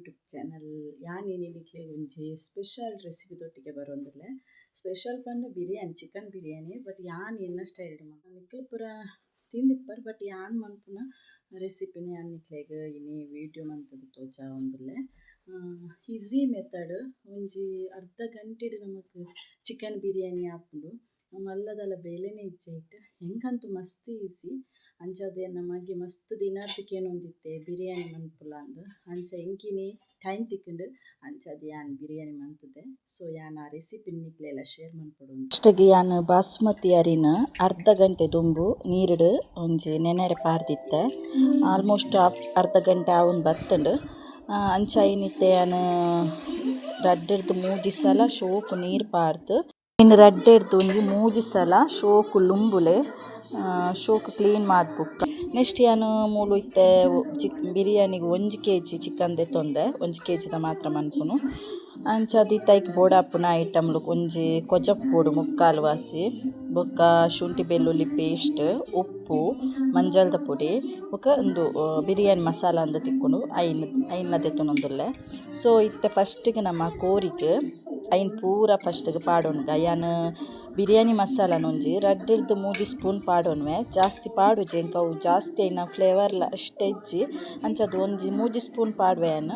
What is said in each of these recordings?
YouTube channel ಯಾನ್ ಏನಿಕ್ಲೆ ಒಂಜಿ ಸ್ಪೆಷಲ್ ರೆಸಿಪಿ ತೊಟ್ಟಿಗೆ ಬರೋಂದಿಲ್ಲ ಸ್ಪೆಷಲ್ ಪಂಡ ಬಿರಿಯಾನಿ ಚಿಕನ್ ಬಿರಿಯಾನಿ ಬಟ್ ಯಾನ್ ಎನ್ನ ಸ್ಟೈಲ್ ನಿಕ್ಲು ಪೂರ ತಿಂದಿಪ್ಪರ್ ಬಟ್ ಯಾನ್ ಮನ್ಪುನ ರೆಸಿಪಿನ ಯಾನ್ ಇನ್ನಿ ಇನಿ ವಿಡಿಯೋ ಮಂತುದು ಚಾ ಒಂದಿಲ್ಲ ಈಸಿ ಮೆಥಡ್ ಒಂಜಿ ಅರ್ಧ ಗಂಟೆಡ್ ನಮಕ್ ಚಿಕನ್ ಬಿರಿಯಾನಿ ಆಪುಂಡು. ಮಲ್ಲದಲ ಬೇಲೆನೆ ಇಟ್ಟು, ಹೆಂಗಂತೂ ಮಸ್ತ್ ಈಸಿ ಅಂಚಾದ್ ನಮಗೆ ಮಸ್ತ್ ದಿನಾರ್ದ್ ಕೇನೊಂದಿತ್ತೆ ಬಿರಿಯಾನಿ ಮನ್ಪುಲ ಅಂದ್. ಅಂಚ ಎಂಕಿನಿ ಟೈಮ್ ತಿಕ್ಕುಂಡು ಅಂಚಾದ್ ಯಾನ್ ಬಿರಿಯಾನಿ ಮಂತುದೆ. ಸೊ ಯಾನ್ ಆ ರೆಸಿಪಿ ನಿಕ್ಲೆಲ ಶೇರ್ ಮನ್ಪೊಡು ಫಸ್ಟಿಗೆ ಯಾನ್ ಬಾಸ್ಮತಿ ಅರಿನ ಅರ್ಧ ಗಂಟೆ ದುಂಬು ನೀರಿಡು ಒಂಜಿ ನೆನೆರೆ ಪಾರ್ದಿತ್ತೆ. ಆಲ್ಮೋಸ್ಟ್ ಅರ್ಧ ಗಂಟೆ ಅವನ್ ಬತ್ತುಂಡು. ಅಂಚ ಏನಿತ್ತೆ ಯಾನ್ ರಡ್ಡೆರ್ದ್ ಮೂಜಿ ಸಲ ಶೋಕು ನೀರು ಪಾರ್ದ್. ಇನ್ನು ರಡ್ಡೆರ್ದು ಒಂಜಿ ಮೂಜಿ ಸಲ ಶೋಕು ಲುಂಬುಲೆ. ಶೋಕ್ ಕ್ಲೀನ್ ಮಾದ್ಬುಕ್ಕ ನೆಕ್ಸ್ಟ್ ಯಾನ್ ಮೂಲು ಇತ್ತೆ ಚಿಕ್, ಬಿರಿಯಾನಿಗೆ ಒಂಜಿ ಕೆ ಜಿ ಚಿಕನ್ ದೆತೊಂದೆ ಒಂಜಿ ಕೆ ಜಿದ ಮಾತ್ರ ಮನ್ಪುನು. ಅಂಚ ದಿತ್ತೈಕ್ ಬೋಡಾಪುನ ಐಟಮ್ಲು ಒಂಜಿ ಕೊಜಪ್ಪುಡು ಮುಕ್ಕಾಲು ವಾಸಿ, ಬೊಕ್ಕ ಶುಂಠಿ ಬೆಳ್ಳುಳ್ಳಿ ಪೇಸ್ಟ್, ಉಪ್ಪು, ಮಂಜಲ್ದ ಪುಡಿ, ಬೊಕ್ಕ ಒಂದು ಬಿರಿಯಾನಿ ಮಸಾಲ ಅಂದ ತಿಕ್ಕುಂಡು ಐನ್, ಐನ್ಲ ದೆತೊನೊಂದುಲ್ಲೆ ಸೊ ಇತ್ತೆ ಫಸ್ಟಿಗೆ ನಮ ಕೋರಿಗ್, ಐನ್ ಪೂರ ಫಸ್ಟಿಗೆ ಪಾಡೋನ್ಗ ಯಾನ್ ಬಿರಿಯಾನಿ ಮಸಾಲ ಒಂಜಿ ರಡ್ಡಿರ್ದು ಮೂಜಿ ಸ್ಪೂನ್ ಪಾಡೊನ್ವೆ, ಜಾಸ್ತಿ ಪಾಡು ಅವು ಜಾಸ್ತಿ ಐನ ಫ್ಲೇವರ್ಲ ಅಷ್ಟು ಇಜ್ಜಿ. ಅಂಚಾದ್ ಒಂಜಿ ಮೂಜಿ ಸ್ಪೂನ್ ಪಾಡ್ವೆ ಯಾನ್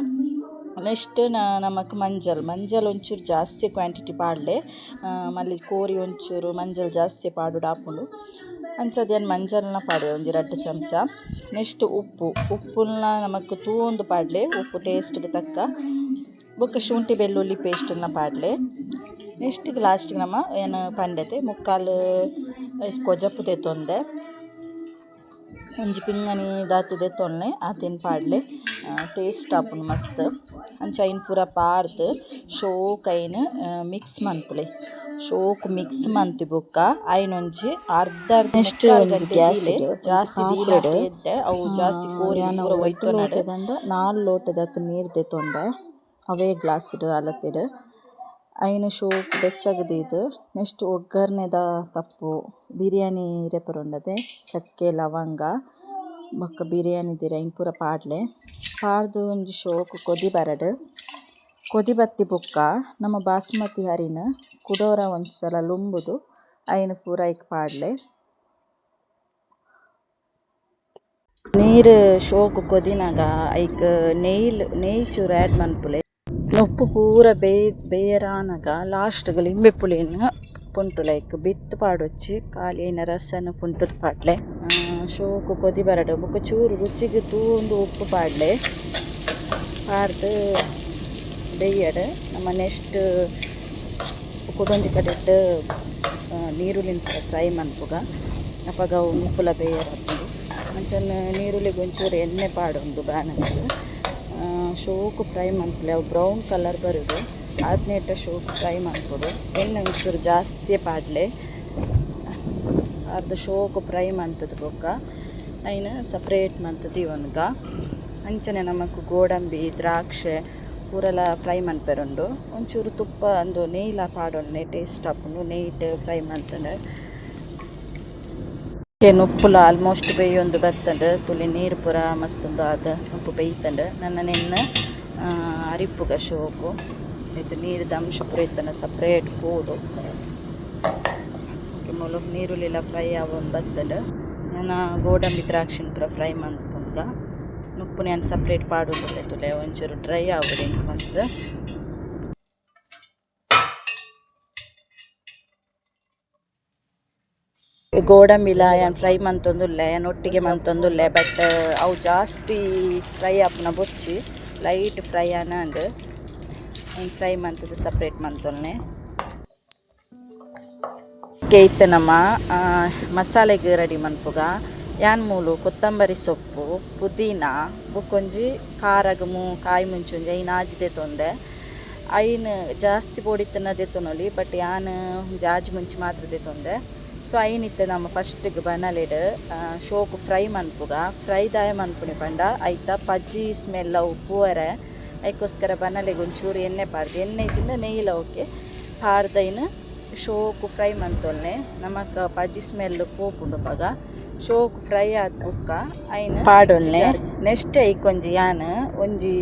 ನೆಕ್ಸ್ಟ್ ನಮಕ್ ಮಂಜಲ್ ಮಂಜಲ್ ಒಂಚೂರು ಜಾಸ್ತಿ ಕ್ವಾಂಟಿಟಿ ಪಾಡ್ಲೆ. ಮಲ್ಲಿ ಕೋರಿ ಒಂಚೂರು, ಮಂಜಲ್ ಜಾಸ್ತಿ ಪಾಡುಡು ಆಪುಂಡು ಅಂಚದೇನು ಮಂಜಲ್ನ ಪಾಡುವೆ, ಒಂಜಿ ರಡ್ಡ್ ಚಮಚ. ನೆಕ್ಸ್ಟ್ ಉಪ್ಪು ಉಪ್ಪುನ ನಮಕ್ ತೂಂದು ಪಾಡ್ಲೆ, ಉಪ್ಪು ಟೇಸ್ಟ್ಗೆ ತಕ್ಕ. ಬೊಕ ಶುಂಠಿ ಬೆಳ್ಳುಳ್ಳಿ ಪೇಸ್ಟ್ನ ಪಾಡ್ಲೆ. ನೆಕ್ಸ್ಟ್ ಲಾಸ್ಟ್ ನಮ್ಮ ಏನು ಪಂಡೆತೆ ಮುಕ್ಕಾಲು ಕೊಜಪ್ಪು ತೊಂದೆ. ಒಂಜಿ ಪಿಂಗಣಿ ದಾತು ಆ ತಿನ್ ಪಾಡ್ಲೆ. ಟೇಸ್ಟ್ ಆಪುಂಡು ಮಸ್ತ್. ಅಂಚ ಐನ್ ಪೂರ ಪಾರ್ದ್ ಶೋಕ್ ಐನ್ ಮಿಕ್ಸ್ ಮಂತ್ಲೆ. ಶೋಕ್ ಮಿಕ್ಸ್ ಮಂತಿ ಬೊಕ್ಕ. ಐನೊಂಜಿ ಅರ್ಧ ನೆಕ್ಸ್ಟ್ ಒಂಜಿ ಗ್ಯಾಸ್ ಜಾಸ್ತಿ ಅವು ಜಾಸ್ತಿ ಕೋರಿ ಒಯ್ತು ನಾಲ್ ಲೋಟದ ನೀರ್ದೆ ತೊಂಡೆ. ಅವೇ ಗ್ಲಾಸ್ ಅಲತೆಡ್ ಐನ್ ಶೋಕ್ ಬೆಚ್ಚಗದೀದ್ ನೆಕ್ಸ್ಟ್ ಒಗ್ಗರ್ನೆದ ತಪ್ಪು. ಬಿರಿಯಾನಿ ಇರೆಪುರೊಂಡದೆ ಚಕ್ಕೆ ಲವಂಗ ಬೊಕ್ಕ ಬಿರಿಯಾನಿದಿರ ಐನ್ ಪೂರ ಪಾಡ್ಲೆ. ಪಾಡ್ದ್ ಒಂಜಿ ಶೋಕ್ ಕೊದಿ ಬರಡ್. ಕೊದಿ ಬತ್ತಿ ಬೊಕ್ಕ. ನಮ ಬಾಸ್ಮತಿ ಅರಿನ್ ಕುಡೋರ ಒಂಜಿ ಸಲ ಲುಂಬುದು ಐನ್ ಪೂರ ಐಕ್ ಪಾಡ್ಲೆ. ನೀರ್ ಶೋಕ್ ಕೊದಿನಾಗ ಐಕ್ ನೇಯ್ಲ್ ನೇಯ್ ಚೂರು ಆ್ಯಡ್ ಮನ್ಪುಲೆ ಉಪ್ಪು ಪೂರ ಬೇ ಬೇರಾನಾಗ ಲಾಸ್ಟ್ಗೆ ಲಿಂಬೆ ಪುಳಿನ ಪುಂಟು ಲೈಕ್ ಬಿತ್ತು ಪಾಡೊಚ್ಚಿ ಖಾಲಿ ಐನ ರಸನ್ ಪುಂಟುದ್ ಪಾಡ್ಲೆ. ಶೋಕು ಕೊದಿ ಬರಡ್, ಬೊಕ ಚೂರು ರುಚಿಗೆ ತೂಂದು ಉಪ್ಪು ಪಾಡ್ಲೆ. ಪಾರ್ದು ಬೇಯಡ, ನಮ್ಮ ನೆಕ್ಸ್ಟ್ ಕುಡೊಂಜಿ ಕಡೆಟ್ಟು ನೀರುಳ್ಳಿಂದ ಫ್ರೈ ಮನ್ಪುಗ ಅಪಗ ಉಪ್ಪುಲ ಬೇಯರ ಅಂಚನೆ ನೀರುಳ್ಳಿಗ್ ಒಂಚೂರು ಎಣ್ಣೆ ಪಾಡೊಂದು ಬಾಣಲೆಗ್ ಶೋಕು ಫ್ರೈ ಮನ್ಪುಲೆ ಅವು ಬ್ರೌನ್ ಕಲರ್ ಬರುದು ಆದ್ನೇಟ ಶೋಕ್ ಫ್ರೈ ಮನ್ಪುಡು ಎಣ್ಣೆ ಒಂಚೂರು ಜಾಸ್ತಿ ಪಾಡ್ಲೆ. ಅರ್ಧ ಶೋಕ್ ಫ್ರೈ ಮಾಡ್ತದೆ ಬೊಕ್ಕ ಅಯ್ನ ಸಪ್ರೇಟ್ ಮಾಡ್ತದೆ ಇವನ್ಗ ಅಂಚನೆ ನಮಕ್ ಗೋಡಂಬಿ, ದ್ರಾಕ್ಷೆ ಪೂರಲ ಫ್ರೈ ಮನ್ಪೆರೊಂಡು ಒಂಚೂರು ತುಪ್ಪ ಅಂದು ನೆಯ್ಲ ಪಾಡೋಣ ಟೇಸ್ಟ್ ಹಾಕೊಂಡು ನೆಯ್ಟ್ ಫ್ರೈ ಮಲ್ತುಂಡು ಕೆನ್ ಉಪ್ಪುಲ ಆಲ್ಮೋಸ್ಟ್ ಬೇಯೊಂದು ಬತ್ತುಂಡು ತುಲಿ ನೀರು ಪೂರ ಮಸ್ತ್ ಉಂದು ಆದ್ ಉಪ್ಪು ಬೇಯ್ತುಂಡು. ನನ್ನ ನಿನ್ನ ಅರಿಪ್ಪುಗ ಶೋಕು ಇದು ನೀರು ಅಂಶ ಪೂರ ಇತ್ತನ ಸಪ್ರೇಟ್ ಕೂದು ಮೂಲಕ ನೀರುಳ್ಳಿಲ್ಲ ಫ್ರೈ ಆವೊಂದು ಬತ್ತುಂಡು ನನ್ನ ಗೋಡಂಬಿ ದ್ರಾಕ್ಷಿನ್ ಪುರ ಫ್ರೈ ಮಾಡ್ಕೊಂಡ ನುಪ್ಪು ನಾನು ಸಪ್ರೇಟ್ ಪಾಡು ಒಂಚೂರು ಡ್ರೈ ಎಂಕ್ ಮಸ್ತ್. ಗೋಡಂಬಿಲ ಯಾನ್ ಫ್ರೈ ಮಂತೊಂದುಲ್ಲೆ ಒಟ್ಟಿಗೆ ಮಂತೊಂದುಲ್ಲೆ ಬಟ್ ಅವು ಜಾಸ್ತಿ ಫ್ರೈ ಆಪುನ ಬೊಚ್ಚಿ ಲೈಟ್ ಫ್ರೈ ಆನಾಂಡ್ ಫ್ರೈ ಮಂತುದು ಸಪ್ರೇಟ್ ಮಂತೊಲ್ಲೆ ಇತ್ತೆ ನಮ್ಮ ಮಸಾಲೆಗ್ ರೆಡಿ ಮನ್ಪುಗ ಯಾನ್ ಮೂಲು, ಕೊತ್ತಂಬರಿ ಸೊಪ್ಪು, ಪುದೀನ ಬೊಕೊಂಜಿ ಖಾರಗ ಮೂ, ಕಾಯಿ ಮುಂಚೊಂಜಿ, ಐನ ಆಜಿದೆ ತೊಂದೆ. ಐನ್ ಜಾಸ್ತಿ ಪೋಡಿತ್ತನ ತೊನೊಲಿ ಬಟ್ ಯಾನ್ ಒಂಜಿ ಆಜಿ ಮುಂಚಿ ಮಾತ್ರ ದೆತೊಂದೆ ಸೊ ಐನ್ ಇತ್ತೆ ನಮ್ಮ ಫಸ್ಟ್ಗೆ ಬನಲೆಡ್ ಶೋಕು ಫ್ರೈ ಮನ್ಪುಗ ಫ್ರೈ ದಾಯ ಮನ್ಪುಣಿ ಪಂಡ ಐತ ಪಜ್ಜಿ ಸ್ಮೆಲ್ ಅವು ಪೂವರೆ ಐಕೋಸ್ಕರ ಬನಲೆಗ್ ಒಂಚೂರು ಎಣ್ಣೆ ಪಾರ್ದು ಎಣ್ಣೆ ಚಿನ್ನ ನೆಯ್ಲ ಓಕೆ ಪಾರ್ದೈನ್ ಶೋಕು ಫ್ರೈ ಮಂತೊಲ್ಲೆ ನಮಕ್ ಪಜ್ಜಿ ಸ್ಮೆಲ್ ಪೋಪುಂಡು ಪಗ ಶೋಕು ಫ್ರೈ ಆದ್ ಬುಕ್ಕ ಐನ್ ಪಾಡೊಲ್ನೆ ನೆಕ್ಸ್ಟ್ ಐಕೊಂಜಿ ಯಾನ್ ಒಂಜಿ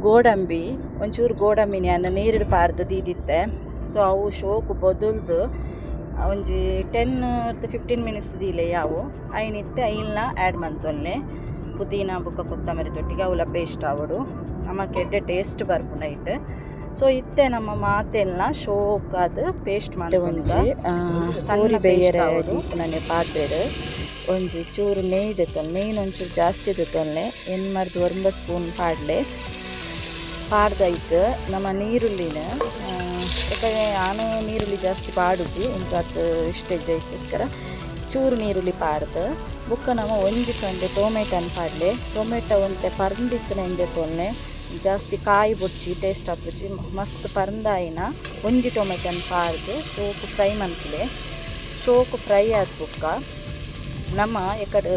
ಗೋಡಂಬಿ ಒಂಚೂರು ಗೋಡಂಬಿನ ನೀರಿಡು ಪಾರ್ದು ದೀದಿತ್ತೆ ಸೊ ಅವು ಶೋಕು ಬೊದಲ್ದು ಒಂಜಿ ಟೆನ್ ಫಿಫ್ಟೀನ್ ಮಿನಿಟ್ಸ್ ದೀಲೆ ಯಾವು. ಐನಿತ್ತೆ ಐಲ್ನ ಆ್ಯಡ್ ಮಂತೊಲ್ಲೆ. ಪುದೀನ ಬುಕ್ಕ ಕೊತ್ತಂಬರಿ ತೊಟ್ಟಿಗೆ ಅವಲ ಪೇಸ್ಟ್ ಆವಡು. ನಮಕ್ ಎಡ್ಡೆ ಟೇಸ್ಟ್ ಬರ್ಪುಂಡು ನೈಟ್ ಸೊ ಇತ್ತೆ ನಮ್ಮ ಮಾತೆಲ್ಲ ಶೋಕಾದ ಪೇಸ್ಟ್ ಮಾಡಿ ಸಣ್ಣ ಬೇಯರೆ ನನಗೆ ಪಾತ್ರೆ ಒಂಜಿ ಚೂರು ನೆಯ್ ದೆತ್ತೊಂದು ನೆಯ್ನ್ ಒಂಚೂರು ಜಾಸ್ತಿ ದೆತ್ತೊಲ್ಲೆ ಎನ್ ಮರ್ದು ಒಂಬ ಸ್ಪೂನ್ ಪಾಡ್ಲೆ. ಪಾಡ್ದೈತು ನಮ್ಮ ನೀರುಳ್ಳಿನ ಯಾಕಂದರೆ ನಾನು ನೀರುಳ್ಳಿ ಜಾಸ್ತಿ ಪಾಡುಜಿ ಇಂಕತ್ತು ಇಷ್ಟ ಜೈಕೋಸ್ಕರ ಚೂರು ನೀರುಳ್ಳಿ ಪಾಡ್ದು. ಬುಕ್ಕ ನಾವು ಒಂಜಿ ಕಂಡೆ ಟೊಮೆಟೊನ ಪಾಡ್ಲೆ ಟೊಮೆಟೊ ಒಂತೆ ಪರ್ಂದಿತ್ತನ ಎಂದೆ ತೊಲ್ಲೆ ಜಾಸ್ತಿ ಕಾಯಿ ಬುಡ್ಚಿ ಟೇಸ್ಟ್ ಹಾಕ್ಬಿಡ್ಚಿ ಮಸ್ತ್ ಪರಂದಾಯಿನ ಒಂಜಿ ಟೊಮೆಟೊನ ಪಾಡ್ದು ಶೋಕು ಫ್ರೈ ಮಂತ್ಲೆ ಶೋಕು ಫ್ರೈ ಆದ ಬುಕ್ಕ ನಮ್ಮ ಎಕಡೆ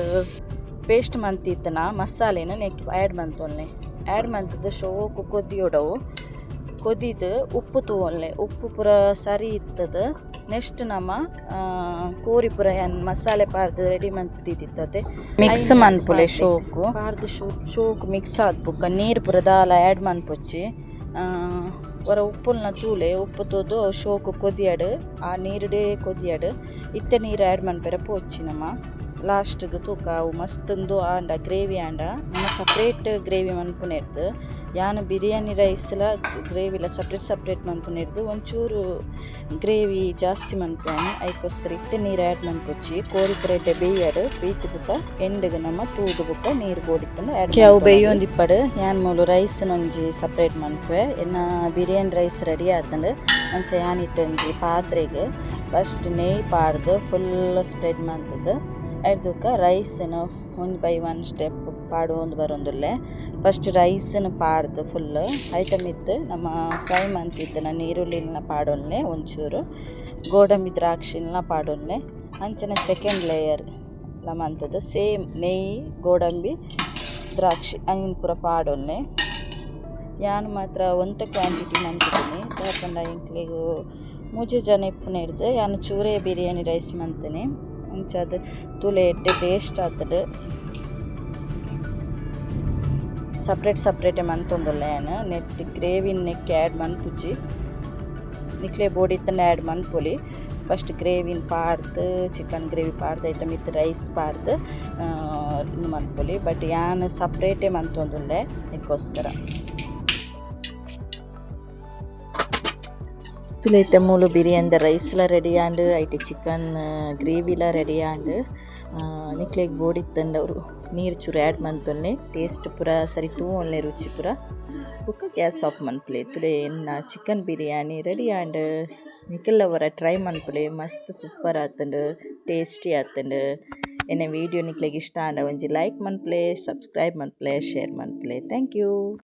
ಪೇಸ್ಟ್ ಮಂತಿತ್ತನ ಮಸಾಲೆನ ನೆಕ್ ಆ್ಯಡ್ ಮಂತೊಲ್ನೆ ಆ್ಯಡ್ ಮಂತದ್ದು ಶೋಕು ಕೊದಿಯೊಡವು ಕೊದಿದು ಉಪ್ಪು ತೂವೊಲ್ಲೆ ಉಪ್ಪು ಪುರ ಸರಿ ಇತ್ತದ ನೆಕ್ಸ್ಟ್ ನಮ್ಮ ಕೋರಿ ಪುರ ಏನ್ ಮಸಾಲೆ ಪಾರ್ದು ರೆಡಿ ಮಂತಿದ್ದಿತ್ತತೆ ಮಿಕ್ಸ್ ಮನ್ಪುಲೆ ಶೋಕು ಪಾರ್ದು ಶೋ ಶೋಕು ಮಿಕ್ಸ್ ಆದ್ ಬುಕ್ಕ ನೀರು ಪೂರ ದಾಲ ಆ್ಯಡ್ ಮನ್ಪೊಚ್ಚಿ ಹೊರ ಉಪ್ಪುಲ್ನ ತೂಲೆ ಉಪ್ಪು ತೂದು ಶೋಕು ಕೊದಿಯಾಡು ಆ ನೀರುಡೇ ಕೊದಿಯಾಡು ಇತ್ತೆ ನೀರು ಆ್ಯಡ್ ಮನ್ಪೆರ ಪೋಚ್ಚಿ ನಮ್ಮ ಲಾಸ್ಟ್ಗ್ ತೂಕ ಅವು ಮಸ್ತುಂದು ಆಂಡ ಗ್ರೇವಿ ಆಂಡ ನಮ್ಮ ಸಪ್ರೇಟ್ ಗ್ರೇವಿ ಮನ್ಪುನೆರ್ದು ಯಾನ್ ಬಿರಿಯಾನಿ ರೈಸ್ಲ ಗ್ರೇವಿಲ ಸಪ್ರೇಟ್ ಸಪ್ರೇಟ್ ಮನ್ಪುನೆರ್ದು ಒಂಚೂರು ಗ್ರೇವಿ ಜಾಸ್ತಿ ಮನ್ಪುವೆನೆ ಅದಕ್ಕೋಸ್ಕರ ಇಟ್ಟು ನೀರು ಆ್ಯಡ್ ಮನ್ಪೊಚ್ಚಿ ಕೋರಿ ಪುರೆಡ್ಡೆ ಬೇಯ್ಯಡು ಬೇಯ್ತು ಬುಕ್ಕ ಎಂಡಿಗೆ ನಮ್ಮ ತೂದು ಬುಕ್ಕ ನೀರು ಬೋಡಿತ್ತಂದು ಆ್ಯಡ್ ಅವು ಬೇಯೊಂದಿಪ್ಪಡು ಯಾನ್ ಮೂಲು ರೈಸ್ನೊಂಜಿ ಸಪ್ರೇಟ್ ಮನ್ಪುವೆ ಎನ್ನ ಬಿರಿಯಾನಿ ರೈಸ್ ರೆಡಿ ಆತಂಡು ಅಂಚ ಯಾನ್ ಇಟ್ಟೊಂಜಿ ಪಾತ್ರೆಗೆ ಫಸ್ಟ್ ನೇಯ್ ಪಾಡ್ದು ಫುಲ್ ಸ್ಪ್ರೆಡ್ ಮಂತದ್ದು ಐರ್ದುಕ್ಕ ರೈಸನ್ನು ಒಂದು ಬೈ ಒನ್ ಸ್ಟೆಪ್ ಪಾಡೊಂದು ಬರೊಂದುಲ್ಲೆ ಫಸ್ಟ್ ರೈಸನ್ನು ಪಾಡ್ದು ಫುಲ್ ಐಟಮ್ ಇತ್ತು ನಮ್ಮ ಫ್ರೈ ಮಂತಿತ್ತು ನಾನು ಈರುಳ್ಳಿನ ಪಾಡೊನ್ಲೆ ಒಂಚೂರು. ಗೋಡಂಬಿ ದ್ರಾಕ್ಷಿನ ಪಾಡೊನ್ಲೆ ಅಂಚನೆ ಸೆಕೆಂಡ್ ಲೇಯರ್ ಲ ಮಂತದ್ದು ಸೇಮ್ ನೆಯ್, ಗೋಡಂಬಿ, ದ್ರಾಕ್ಷಿ ಅಂಗಿನ ಪೂರ ಪಾಡೊನ್ಲೆ ಯಾನು ಮಾತ್ರ ಒಂತ ಕ್ವಾಂಟಿಟಿ ಮಂತಿದ್ದೀನಿ. ಯಾಕಂದ್ರೆ ಇಂಕ್ಲಿಗೂ ಮೂಜಿ ಜನ ಇಪ್ಪುನ ಹಿಡ್ದು ಯಾನು ಚೂರೇ ಬಿರಿಯಾನಿ ರೈಸ್ ಮಂತಿನಿ. ಅಂಚಾದ್ ತುಲೆ ಎಡ್ಡೆ ಟೇಸ್ಟ್ ಆತುಂಡು ಸಪ್ರೇಟ್ ಸಪ್ರೇಟೆ ಮಂತೊಂದುಲ್ಲೆ ಯಾನ್ ನೆಟ್ ಗ್ರೇವಿನ್ ನೆಕ್ ಆ್ಯಡ್ ಮನ್ಪುಜಿ ನಿಕ್ಲೆ ಬೋಡಿತ್ತಂಡ ಆ್ಯಡ್ ಮನ್ಪೊಲಿ ಫಸ್ಟ್ ಗ್ರೇವಿನ್ ಪಾಡ್ದು ಚಿಕನ್ ಗ್ರೇವಿ ಪಾಡ್ದು ಐತ ಮಿತ್ ರೈಸ್ ಪಾಡ್ದು ಮನ್ಪೊಲಿ ಬಟ್ ಯಾನ್ ಸಪ್ರೇಟೆ ಮಂತೊಂದುಲ್ಲೆ ನಿಕ್ಕೋಸ್ಕರ ತುಲೈತೆ ಮೂಲು ಬಿರಿಯಾನಿದ ರೈಸ್ಲ ರೆಡಿ ಆಂಡ್ ಐಟೆ ಚಿಕನ್ ಗ್ರೇವಿಲ ರೆಡಿ ಆಂಡ್ ನಿಕ್ಲೆಗ್ ಬೋಡಿತ್ತಂಡ ಅವರು ನೀರು ಚೂರು ಆ್ಯಡ್ ಮನ್ತೊಲ್ಲೆ ಟೇಸ್ಟ್ ಪೂರ ಸರಿ ತೂವೊಲ್ಲೆ ರುಚಿ ಪೂರ ಬೊಕ ಗ್ಯಾಸ್ ಆಫ್ ಮನ್ಪುಲೆ ತುಲೆ ಎನ್ನ ಚಿಕನ್ ಬಿರಿಯಾನಿ ರೆಡಿ ಆಂಡ್ ನಿಕುಲ್ನವರ ಟ್ರೈ ಮನ್ಪುಲೆ ಮಸ್ತ್ ಸೂಪರ್ ಆತುಂಡು ಟೇಸ್ಟಿ ಆತುಂಡು ಎನ್ನ ವೀಡಿಯೋ ನಿಕ್ಲೆಗ್ ಇಷ್ಟ ಆಂಡ ಒಂಜಿ ಲೈಕ್ ಮನ್ಪುಲೆ ಸಬ್ಸ್ಕ್ರೈಬ್ ಮನ್ಪುಲೆ ಶೇರ್ ಮನ್ಪುಲೆ ಥ್ಯಾಂಕ್ ಯು